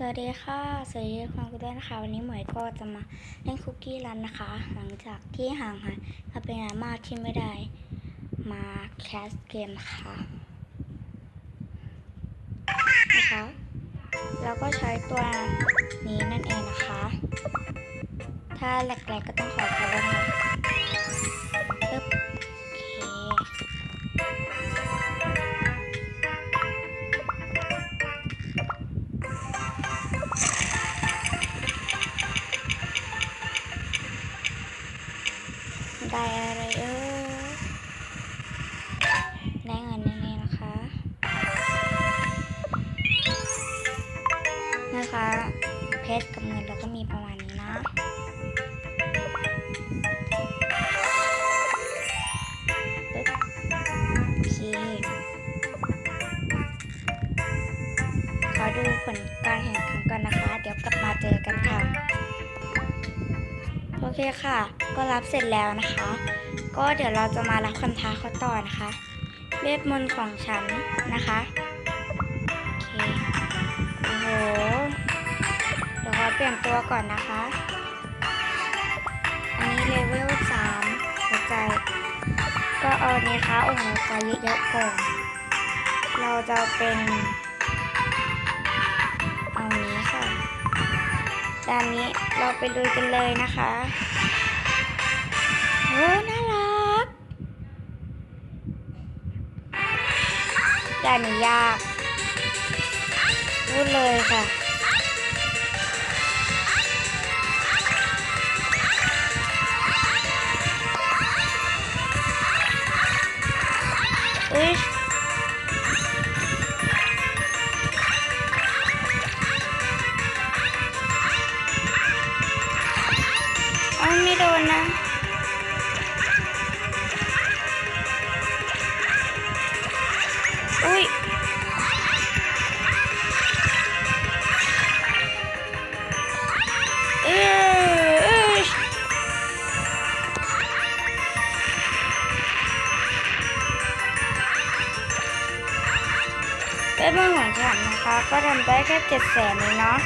สวัสดีค่ะ สวัสดีทุกคนด้วยนะคะ วันนี้หมวยก็จะมาเล่นคุกกี้รันนะคะ หลังจากที่ห่างหายมาเป็นนานมากที่ไม่ได้ มาแคสเกมค่ะนะคะแล้วก็ใช้ตัวนี้นั่นเองนะคะ ถ้าแหลกๆก็ต้องขอขอโทษนะ นะคะเพชรกับเงินเราก็มีประมาณนี้นะโอเคขอดูผลการแข่งขันก่อนนะคะ เดี๋ยวกลับมาเจอกันค่ะ โอเคค่ะ ก็รับเสร็จแล้วนะคะ ก็เดี๋ยวเราจะมารับคำท้าเขาต่อนะคะเวทมนต์ของฉันนะคะ โอเค โอ้โห เปลี่ยนตัวก่อนนะคะ อันนี้เลเวล3หัวใจ ก็เอาอันนี้ค่ะโอ้โหหัวใจเยอะๆก่อนเราจะเป็นเอานี้ค่ะด้านนี้เราไปดูกันเลยนะคะโอ้น่ารักด้านนี้ยากพูดเลยค่ะ เว็บมือของฉันนะคะ ก็ทำได้แค่เจ็ดแสนเลยเนาะ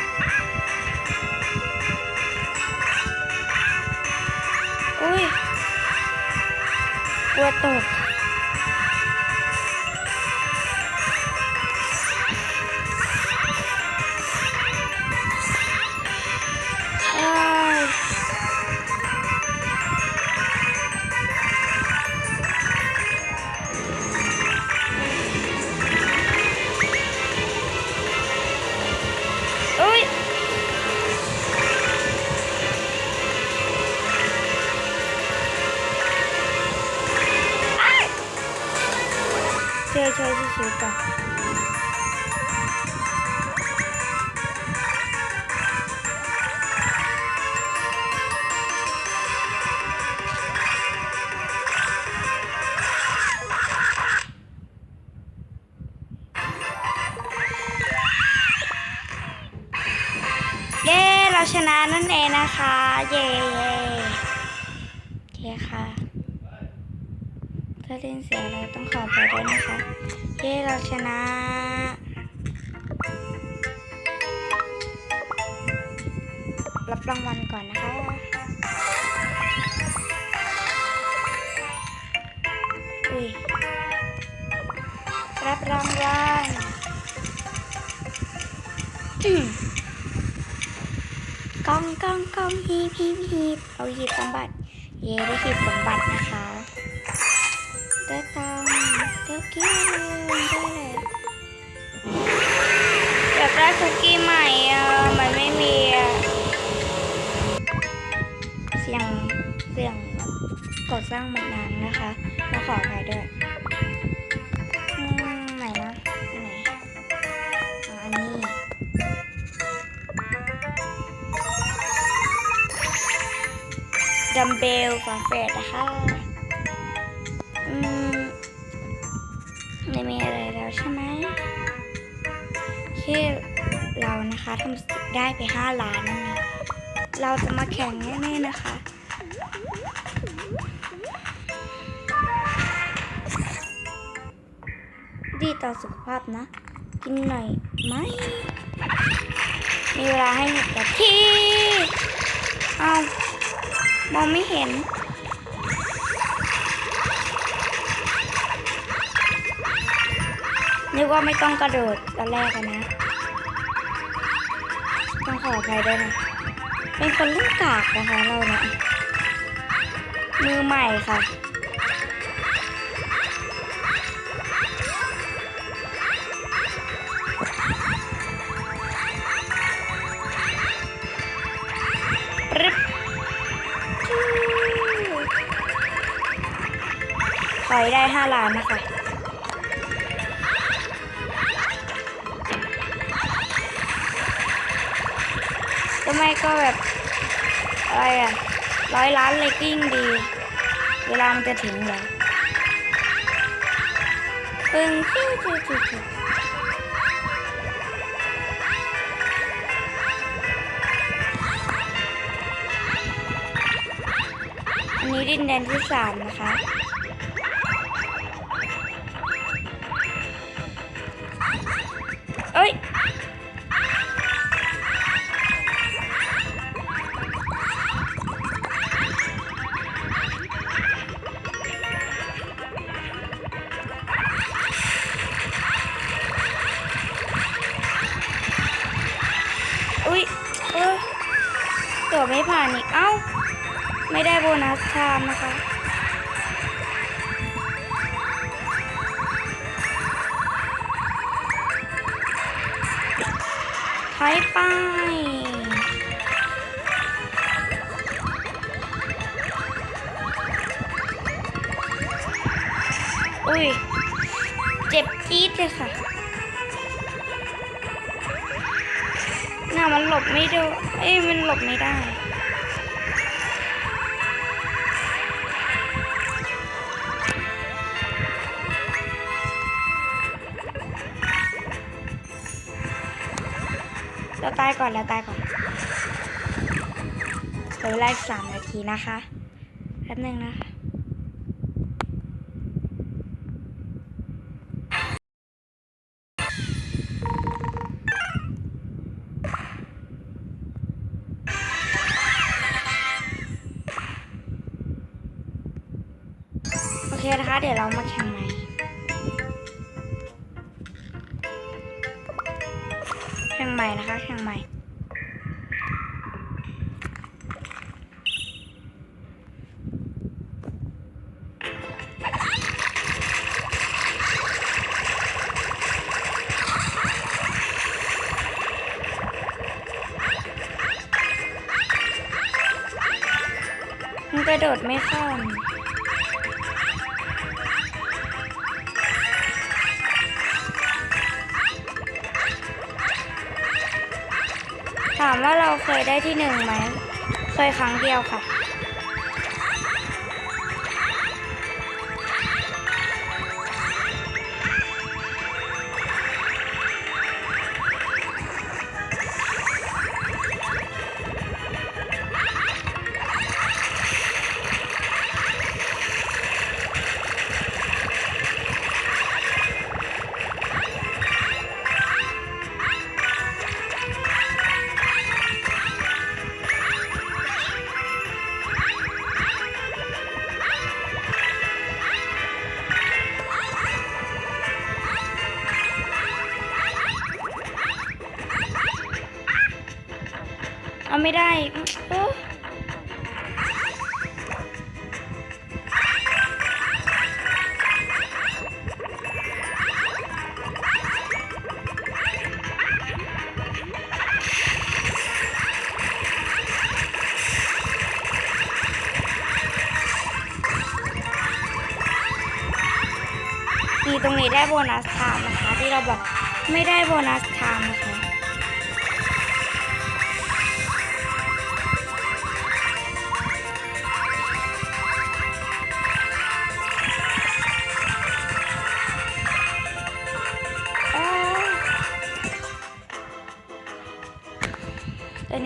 อุ้ยกลัวตกค่ะ ช่วยช่ช่วยชีวิตก่อนเราชนะนั่นเองนะคะ เย้เย้โอเคค่ะ ถ้าเล่นเสียเราต้องขอไปด้วยนะคะ เย้เราชนะรับรางวัลก่อนนะคะ อุ้ย รับรางวัลกล้องกล้องกล้องฮีบฮีบฮีบเอาหีบสมบัติ เย้ได้หีบสมบัตินะคะ กี้ได้เลยอยากได้คุกกี้ใหม่อะมันไม่มีอะเสียงเสียงก่อสร้างมันนานนะคะเราขออภัยด้วยไหนนะไหนอันนี้ดัมเบลฝาแฝดนะคะอืม ไม่มีอะไรแล้วใช่ไหมที่เรานะคะทำได้ไปห้าล้านนั่นเองเราจะมาแข่งแน่ๆนะคะ ดีต่อสุขภาพนะ กินหน่อยไหมมีเวลาให้หกนาทีเอามองไม่เห็น นึกว่าไม่ต้องกระโดดตอนแรกนะ ต้องขออภัยด้วยนะ เป็นคนเล่นกากนะคะเราเนี่ยมือใหม่ค่ะปรึ๊บขอให้ได้ห้าล้านนะคะ ไม่ก็แบบอะไรอะร้อยล้านเลตติ้งดี เวลามันจะถึงเหรอปึ้งฟิวฟิวฟิวฟิวอันนี้ดินแดนที่สามนะคะ ไม่ผ่านอีก เอ้า ไม่ได้โบนัสไทม์นะคะ ถอยไปอุ้ย เจ็บจี๊ดเลยค่ะน่ามันหลบไม่ได้ เอ้ยมันหลบไม่ได้ เราตายก่อนเราตายก่อนเหลือเวลาอีกสามนาทีนะคะแป๊บนึงนะคะโอเคนะคะ เดี๋ยวเรามาแข่งใหม่ ม่นะคะแข่งใหม่มันกระโดดไม่เข้า ถามว่าเราเคยได้ที่หนึ่งไหม เคยครั้งเดียวค่ะ เอาไม่ได้เอ้อมีตรงนี้ได้โบนัสไทม์นะคะ ที่เราบอกไม่ได้โบนัสไทม์นะคะ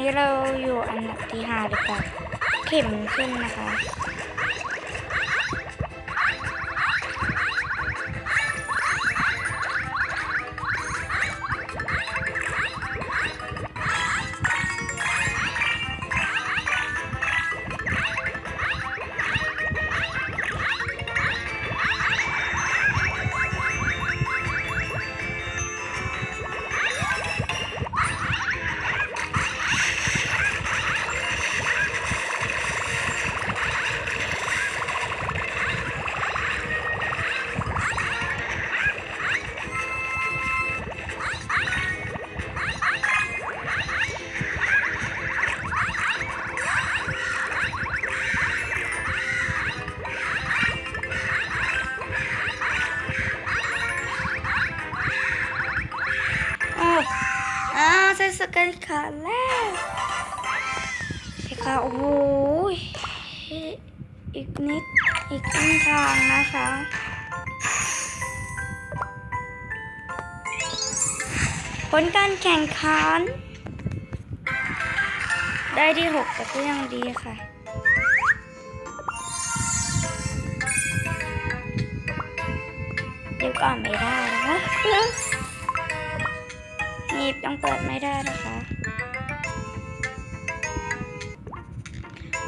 นี้เราอยู่อันดับที่ห้าดีกว่าเข็มขึ้นนะคะ ส่สแกนขาแล้วใช่ค่ะโอ้โหอีกนิด อีกครึ่งทางนะคะผลการแข่งขัน ได้ที่หกแต่ก็ยังดีค่ะ เดี๋ยวก่อนไม่ได้นะ คะนี่ต้องเปิดไม่ได้นะคะ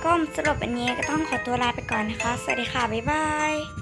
ก็สรุปอันนี้ก็ต้องขอตัวลาไปก่อนนะคะ สวัสดีค่ะ บ๊ายบาย